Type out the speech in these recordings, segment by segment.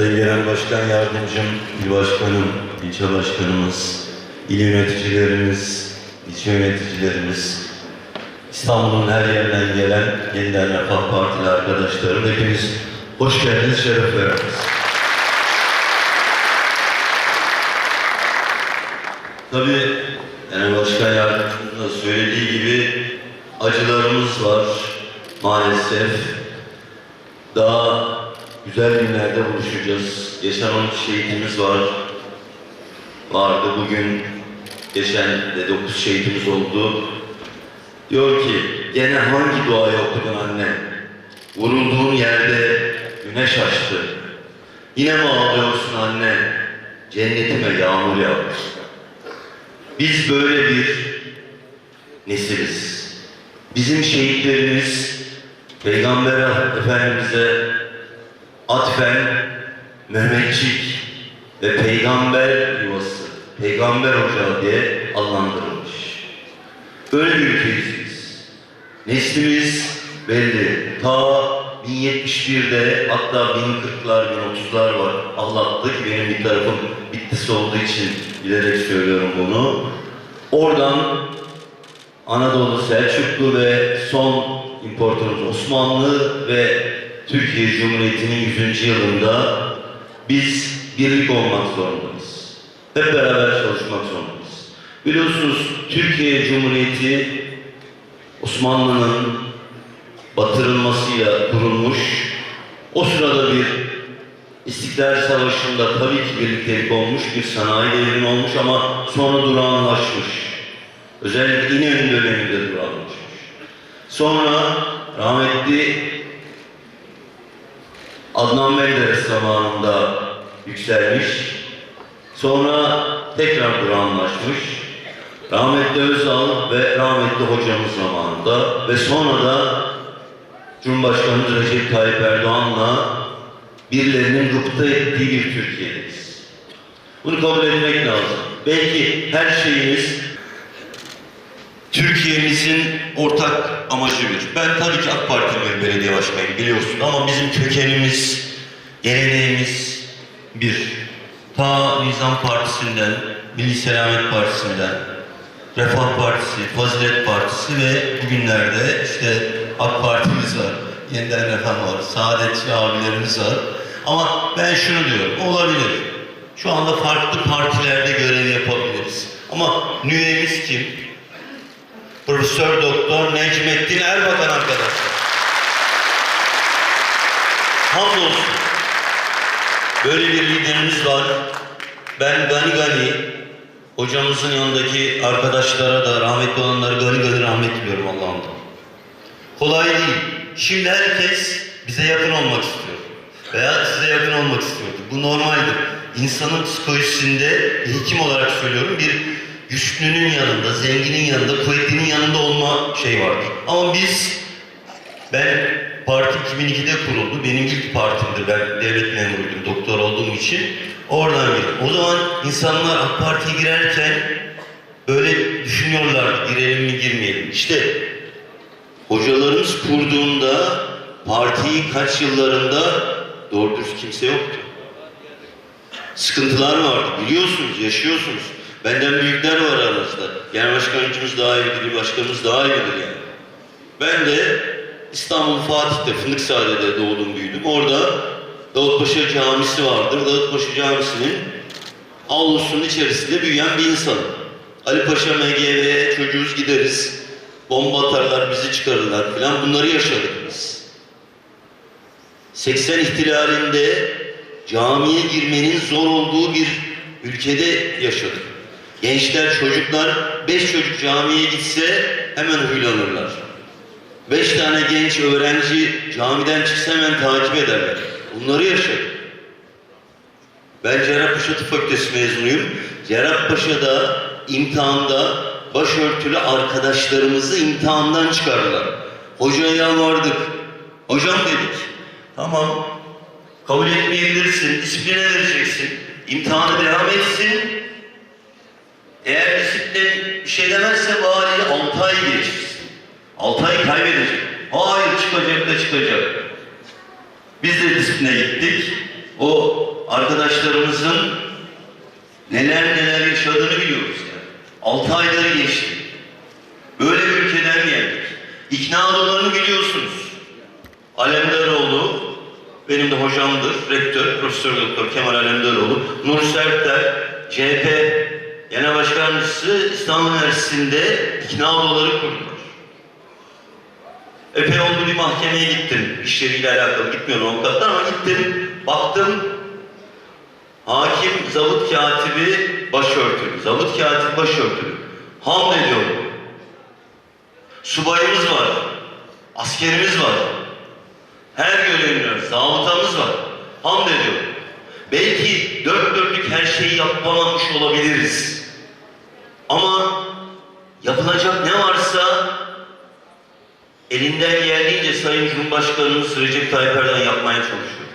Sayın Genel Başkan Yardımcım, İl Başkanım, ilçe başkanımız, il yöneticilerimiz, ilçe yöneticilerimiz, İstanbul'un her yerinden gelen yeniden Refah Partili arkadaşlarım, hepiniz hoş geldiniz, şeref verdiniz. Tabii Genel Başkan Yardımcımızın da söylediği gibi acılarımız var maalesef. Daha güzel günlerde buluşacağız. Geçen 13 şehitimiz var. Vardı bugün. Geçen de 9 şehitimiz oldu. Diyor ki gene hangi duayı okudun anne? Vurulduğun yerde güneş açtı. Yine mi ağlıyorsun anne? Cennetime yağmur yağmış. Biz böyle bir nesiliz. Bizim şehitlerimiz Peygamber Efendimiz'e atfen Mehmetçik ve peygamber yuvası, peygamber ocağı diye adlandırılmış. Böyle bir ülkeyiz. Neslimiz belli. Ta 1071'de hatta 1040'lar, 1030'lar var. Anlattık. Benim bir tarafım bittisi olduğu için bilerek söylüyorum bunu. Oradan Anadolu Selçuklu ve son imparatorumuz Osmanlı ve Türkiye Cumhuriyeti'nin 100. yılında biz birlik olmak zorundayız. Hep beraber çalışmak zorundayız. Biliyorsunuz Türkiye Cumhuriyeti Osmanlı'nın batırılmasıyla kurulmuş. O sırada bir İstiklal Savaşı'nda tabii ki birliktelik olmuş, bir sanayi devrimi olmuş ama sonra durağanlaşmış. Özellikle İnönü döneminde durağanlaşmış. Sonra rahmetli Adnan Menderes zamanında yükselmiş. Sonra tekrar durağanlaşmış. Rahmetli Özal ve rahmetli hocamız zamanında ve sonra da Cumhurbaşkanımız Recep Tayyip Erdoğan'la birilerinin gıpta ettiği bir Türkiye'deyiz. Bunu kabul etmek lazım. Belki her şeyimiz Türkiye'mizin ortak amacı bir. Ben tabii ki AK Partili bir belediye başkanıyım biliyorsun ama bizim kökenimiz, geleneğimiz bir. Ta Nizam Partisi'nden, Milli Selamet Partisi'nden, Refah Partisi, Fazilet Partisi ve bugünlerde işte AK Parti'miz var, Yeniden Refah var, Saadetçi abilerimiz var. Ama ben şunu diyorum, olabilir. Şu anda farklı partilerde görev yapabiliriz. Ama nüvemiz kim? Profesör Doktor Necmettin Erbakan arkadaşlar. Hamdolsun. Böyle bir liderimiz var. Ben Gani Gani, hocamızın yanındaki arkadaşlara da rahmetli olanlara Gani Gani rahmet diliyorum Allah'ımdan. Kolay değil. Şimdi herkes bize yakın olmak istiyor. Veya size yakın olmak istiyordu. Bu normaldir. İnsanın psikolojisinde hekim olarak söylüyorum bir güçlünün yanında, zenginin yanında, kuvvetlinin yanında olma şey vardır. Ama biz, ben parti 2002'de kuruldu. Benim ilk partimdir. Ben devlet memuruydum doktor olduğum için. Oradan girdim. O zaman insanlar AK Parti'ye girerken böyle düşünüyorlardı. Girelim mi girmeyelim. İşte hocalarımız kurduğunda partiyi kaç yıllarında doğru kimse yoktu. Sıkıntılar vardı. Biliyorsunuz, yaşıyorsunuz. Benden büyükler var aranızda. Genel başkanımız daha iyi bilir, başkanımız daha iyi bilir yani. Ben de İstanbul Fatih'te, Fındıksare'de doğdum, büyüdüm. Orada Davutpaşa Camisi vardır. Davutpaşa Camisi'nin avlusunun içerisinde büyüyen bir insanım. Ali Paşa MGV'ye çocuğuz gideriz. Bomba atarlar, bizi çıkarırlar falan. Bunları yaşadık biz. 80 ihtilalinde camiye girmenin zor olduğu bir ülkede yaşadık. Gençler, çocuklar, beş çocuk camiye gitse hemen huylanırlar. Beş tane genç öğrenci camiden çıksa hemen takip ederler. Bunları yaşadık. Ben Cerrahpaşa Tıp Fakültesi mezunuyum. Cerrahpaşa'da imtihanda başörtülü arkadaşlarımızı imtihandan çıkardılar. Hocaya yalvardık. Hocam dedik. Tamam. Kabul etmeyebilirsin. Disipline vereceksin. İmtihanı devam etsin. Şey demezse vali 6 ay geçirsin. 6 ay kaybedecek. Hayır çıkacak da çıkacak. Biz de disipline gittik. O arkadaşlarımızın neler neler yaşadığını biliyoruz yani. Altı ayları geçti. Böyle bir ülkeden geldik. İkna odalarını biliyorsunuz. Alemdaroğlu benim de hocamdır, rektör, Profesör Doktor Kemal Alemdaroğlu, Nur Sertler, CHP Genel Başkanlısı İstanbul Üniversitesi'nde ikna odaları kurdular. Epey oldu bir mahkemeye gittim. İşleriyle alakalı gitmiyorum avukatlar ama gittim. Baktım hakim zabıt katibi başörtülü. Zabıt katibi başörtülü. Hamd ediyorum. Subayımız var. Askerimiz var. Her görevliler, zabıtamız var. Hamd ediyorum. Belki dört dörtlük her şeyi yapamamış olabiliriz. Ama yapılacak ne varsa elinden geldiğince Sayın Cumhurbaşkanımız Recep Tayyip Erdoğan yapmaya çalışıyor.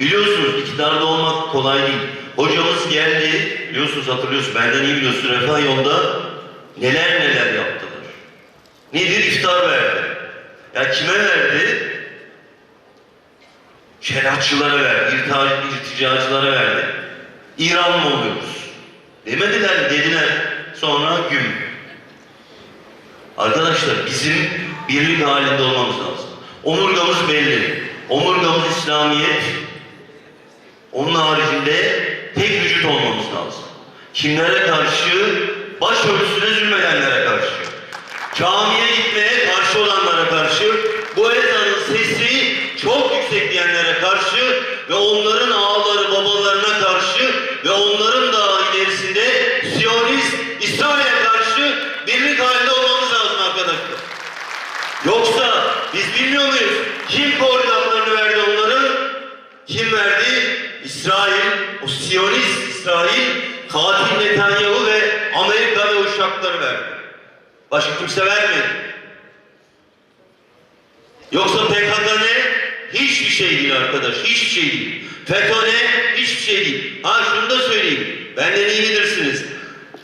Biliyorsunuz iktidarda olmak kolay değil. Hocamız geldi, biliyorsunuz hatırlıyorsunuz, benden iyi biliyorsun Refah Yolda neler neler yaptılar. Nedir? İftar verdi. Ya kime verdi? Şeriatçılara verdi, irtica, irticacılara verdi. İran mı oluyoruz? Demediler mi? Dediler. Sonra güm. Arkadaşlar bizim birlik halinde olmamız lazım. Omurgamız belli. Omurgamız İslamiyet. Onun haricinde tek vücut olmamız lazım. Kimlere karşı? Başörtüsüne zulmedenlere karşı. Camiye gitmeye karşı olanlara karşı. Bu ezanın sesi çok yüksek diyenlere karşı ve onların ağaları biz bilmiyor muyuz? Kim koordinatlarını verdi onların? Kim verdi? İsrail, o Siyonist İsrail, katil Netanyahu ve Amerika ve uşakları verdi. Başka kimse vermedi. Yoksa PKK ne? Hiçbir şey değil arkadaş, hiçbir şey değil. FETÖ ne? Hiçbir şey değil. Ha şunu da söyleyeyim, benden iyi bilirsiniz.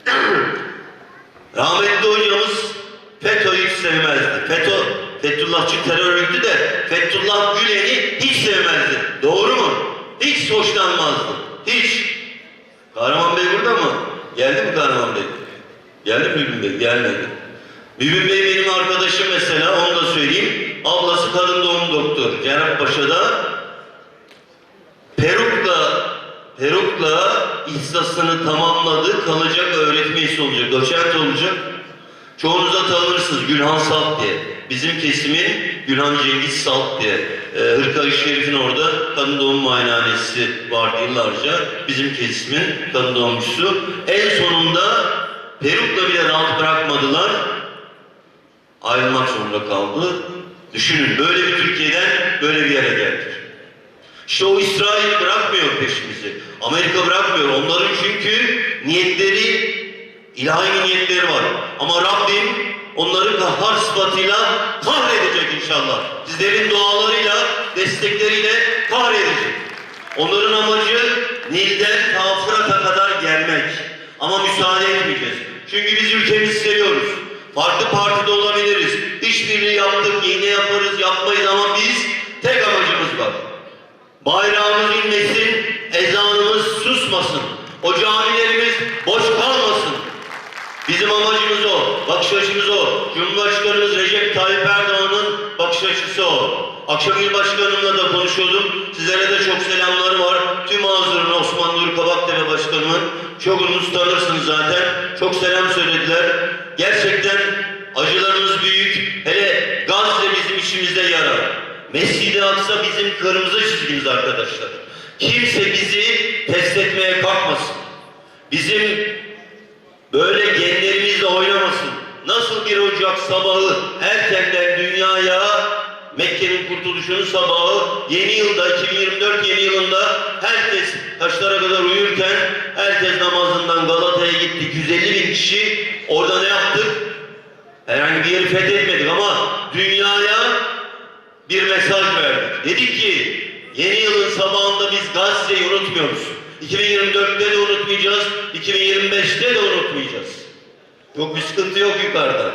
Rahmetli hocamız FETÖ'yü sevmezdi. FETÖ, Fethullahçı terör örgütü de Fethullah Gülen'i hiç sevmezdi. Doğru mu? Hiç hoşlanmazdı. Hiç. Kahraman Bey burada mı? Geldi mi Kahraman Bey? Geldi mi Mübin Bey? Gelmedi. Mübin Bey benim arkadaşım mesela, onu da söyleyeyim. Ablası kadın doğum doktor. Cerrahpaşa'da Peruk'la Peruk'la ihsasını tamamladı, kalacak öğretim üyesi olacak, doçent olacak. Çoğunuz da tanırsınız Gülhan Salt diye. Bizim kesimin Gülhan Cengiz Salt diye. Ee, Hırka-i Şerif'in orada kadın doğum muayenehanesi vardı yıllarca. Bizim kesimin kadın doğumcusu. En sonunda Peruk'la bile rahat bırakmadılar. Ayrılmak zorunda kaldı. Düşünün böyle bir Türkiye'den böyle bir yere geldik. İşte o İsrail bırakmıyor peşimizi. Amerika bırakmıyor. Onların çünkü niyetleri, ilahi niyetleri var. Ama Rabbim onları kahhar sıfatıyla kahredecek inşallah. Sizlerin dualarıyla, destekleriyle kahredecek. Onların amacı Nil'den ta Fırat'a kadar gelmek. Ama müsaade etmeyeceğiz. Çünkü biz ülkemizi seviyoruz. Farklı partide olabiliriz. İşbirliği yaptık, yine yaparız, yapmayız ama biz tek amacımız var. Bayrağımız inmesin, ezanımız susmasın. O camilerimiz boş kalmasın. Bizim amacımız o, bakış açımız o. Cumhurbaşkanımız Recep Tayyip Erdoğan'ın bakış açısı o. Akşam il başkanımla da konuşuyordum. Sizlere de çok selamları var. Tüm ağızlarına Osman Nuri Kabaktepe başkanımın. Çoğunuz tanırsınız zaten. Çok selam söylediler. Gerçekten acılarımız büyük. Hele Gazze bizim işimizde yara. Mescid-i Aksa bizim kırmızı çizgimiz arkadaşlar. Kimse bizi test etmeye kalkmasın. Bizim böyle oynamasın. Nasıl bir Ocak sabahı erkenden dünyaya Mekke'nin kurtuluşunun sabahı yeni yılda 2024 yeni yılında herkes taşlara kadar uyurken herkes namazından Galata'ya gittik. 150 bin kişi orada ne yaptık? Herhangi bir yeri fethetmedik ama dünyaya bir mesaj verdik. Dedik ki yeni yılın sabahında biz Gazze'yi unutmuyoruz. 2024'te de unutmayacağız, 2025'te de unutmayacağız. Yok bir sıkıntı yok yukarıda.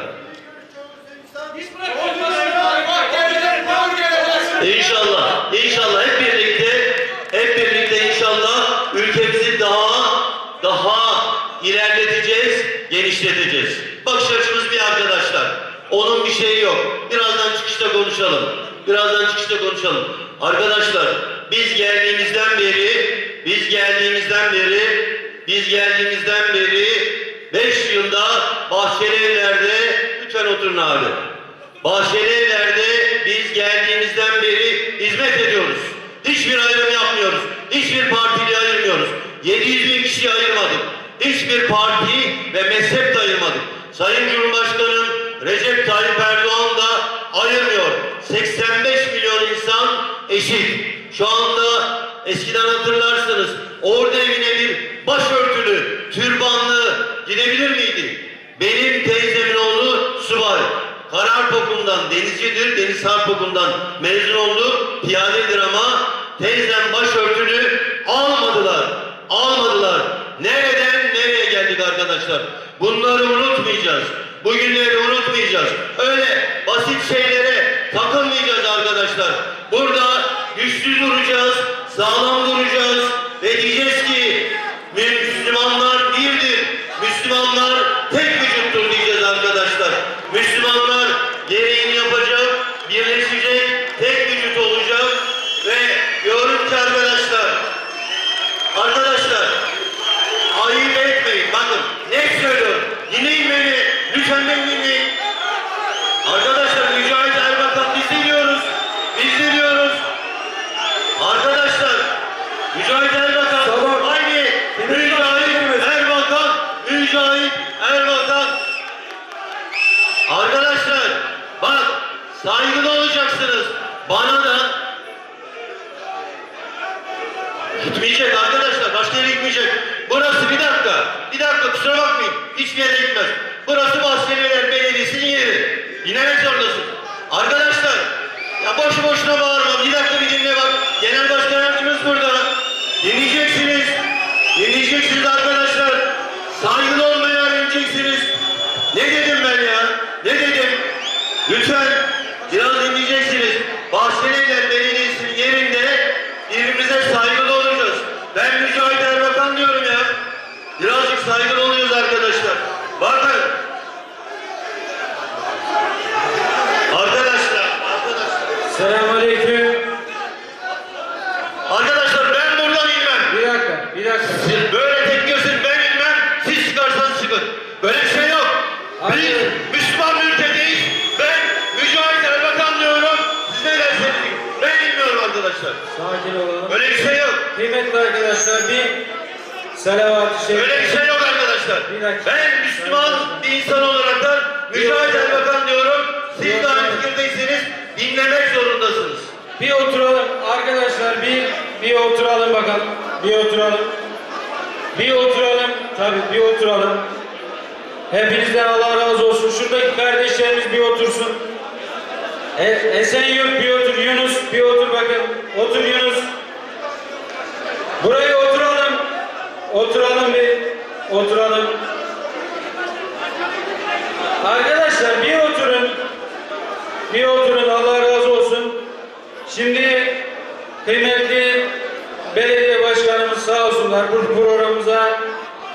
İnşallah, inşallah hep birlikte, hep birlikte inşallah ülkemizi daha, daha ilerleteceğiz, genişleteceğiz. Bakış açımız bir arkadaşlar. Onun bir şeyi yok. Birazdan çıkışta konuşalım. Birazdan çıkışta konuşalım. Arkadaşlar biz geldiğimizden beri, biz geldiğimizden beri, biz geldiğimizden beri 5 yılda bahçeli evlerde lütfen oturun abi. Bahçeli evlerde biz geldiğimizden beri hizmet ediyoruz. Hiçbir ayrım yapmıyoruz. Hiçbir partili ayırmıyoruz. 700 bin kişiyi ayırmadık. Hiçbir parti ve mezhep de ayırmadık. Sayın Cumhurbaşkanım Recep Tayyip Erdoğan da ayırmıyor. 85 milyon insan eşit. Şu anda eskiden hatırlarsınız orada evine bir başörtülü, türbanlı Kararpokum'dan, denizcidir, Deniz Harpokum'dan mezun oldu. Piyadedir ama teyzem başörtülü almadılar. Almadılar. Nereden nereye geldik arkadaşlar? Bunları unutmayacağız. Bugünleri unutmayacağız. Öyle basit şeylere takılmayacağız arkadaşlar. Burada güçlü duracağız, sağlam duracağız ve diyeceğiz ki Müslümanlar birdir. Müslümanlar tek vücuttur diyeceğiz arkadaşlar. Müslümanlar gereğini yapacak, birleşecek, tek vücut olacak ve diyorum ki arkadaşlar, arkadaşlar ayıp etmeyin. Bakın ne söylüyorum. Dinleyin beni. Lütfen beni dinleyin. Arkadaşlar Mücahit Erbakan biz dinliyoruz. Biz dinliyoruz. Arkadaşlar Mücahit Erbakan Tamam. aynı Mücahit Erbakan Mücahit Erbakan Arkadaşlar bak saygılı olacaksınız. Bana da Gitmeyecek arkadaşlar. Başka yere gitmeyecek. Burası bir dakika. Bir dakika kusura bakmayın. Hiçbir yere gitmez. Burası Bahçelievler Belediyesi'nin yeri. Dinlemek zorundasın. Arkadaşlar ya boşu boşuna bağırma. Bir dakika bir dinle bak. Genel Başkan Yardımcımız burada. Dinleyeceksiniz. Dinleyeceksiniz arkadaşlar. Saygılı olmayı öğreneceksiniz. Ne dedim ben ya? Ne dedim? Lütfen biraz dinleyeceksiniz. Bahçelievler Belediyesi'nin yerinde birbirimize saygılı olacağız. Ben Mücahit Erbakan diyorum ya. Birazcık saygılı oluyoruz arkadaşlar. Bakın. Arkadaşlar, arkadaşlar. Selamünaleyküm. Arkadaşlar ben buradan inmem. Bir dakika, bir dakika. Siz böyle tekliyorsunuz ben inmem. Siz çıkarsanız çıkın. Böyle bir şey yok. Biz Hayır. Müslüman bir ülkedeyiz. Ben Mücahit Erbakan diyorum. Siz ne derseniz deyin. Ben inmiyorum arkadaşlar. Sakin olalım. Böyle bir şey yok. Kıymetli arkadaşlar bir salavat-ı şerif. Öyle bir şey yok arkadaşlar. Ben Müslüman bir insan olarak da Mücahit Erbakan diyorum. Siz de aynı fikirdeyseniz dinlemek zorundasınız. Bir oturalım arkadaşlar bir bir oturalım bakalım. Bir oturalım. Bir oturalım. Tabii bir oturalım. Hepinizden Allah razı olsun. Şuradaki kardeşlerimiz bir otursun. E, Esenyurt bir otur. Yunus bakın. Otur Yunus. Buraya oturalım. Oturalım bir. Oturalım. Arkadaşlar bir oturun. Bir oturun Allah razı olsun. Şimdi kıymetli belediye başkanımız sağ olsunlar bu programımıza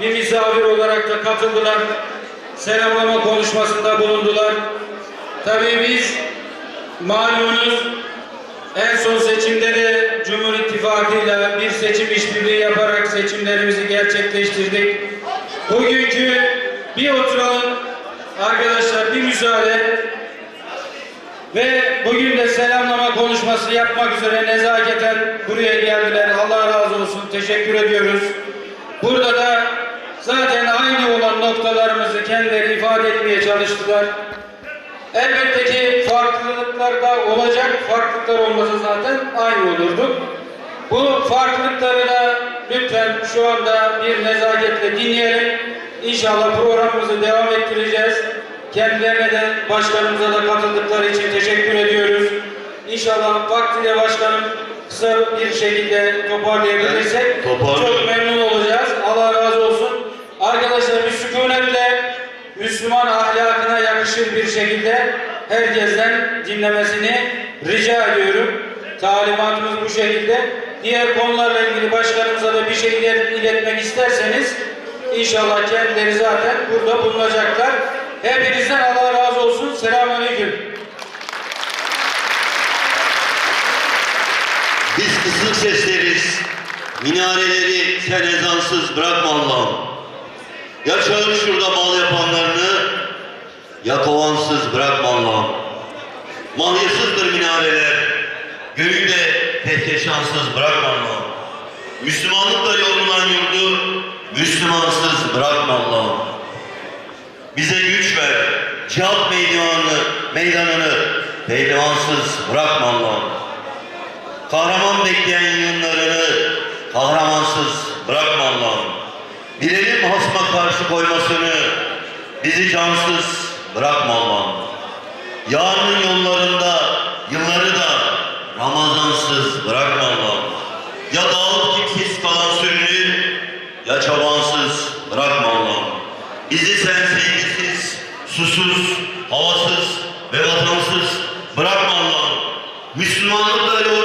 bir misafir olarak da katıldılar. Selamlama konuşmasında bulundular. Tabii biz malumunuz en son seçimde de Cumhur İttifakı'yla bir seçim işbirliği yaparak seçimlerimizi gerçekleştirdik. Bugünkü bir oturalım arkadaşlar bir müsaade ve bugün de selamlama konuşması yapmak üzere nezaketen buraya geldiler. Allah razı olsun. Teşekkür ediyoruz. Burada da zaten aynı olan noktalarımızı kendileri ifade etmeye çalıştılar. Elbette ki farklılıklar da olacak. Farklılıklar olmasa zaten aynı olurduk. Bu farklılıkları da lütfen şu anda bir nezaketle dinleyelim. İnşallah programımızı devam ettireceğiz. Kendilerine de başkanımıza da katıldıkları için teşekkür ediyoruz. İnşallah vaktiyle başkanım kısa bir şekilde toparlayabilirsek Evet, çok memnun olacağız. Allah razı olsun. Arkadaşlar bir sükunetle Müslüman ahlakına yakışır bir şekilde herkesten dinlemesini rica ediyorum. Talimatımız bu şekilde. Diğer konularla ilgili başkanımıza da bir şeyler iletmek isterseniz İnşallah kendileri zaten burada bulunacaklar. Hepinizden Allah razı olsun. Selamünaleyküm. Biz kısık sesleriz. Minareleri sen ezansız bırakma Allah'ım. Ya çağır şurada bal yapanlarını, ya kovansız bırakma Allah'ım. Mahyasızdır minareler. Göğü de pehteşansız bırakma Allah'ım. Müslümanlıkla yorulan yurdu Müslümansız bırakma Allah'ım. Bize güç ver. Cihat meydanını, meydanını pehlivansız bırakma Allah'ım. Kahraman bekleyen yığınlarını kahramansız bırakma Allah'ım. Bilelim hasma karşı koymasını, bizi cansız bırakma Allah'ım. Yarının yollarında yılları da Ramazansız bırakma Allah'ım. Ya dağılıp kimsiz kalan sürünü, ya çobansız bırakma Allah'ım. Bizi sen sevgisiz, susuz, havasız ve vatansız bırakma Allah'ım. Müslümanlıkla yoğrulan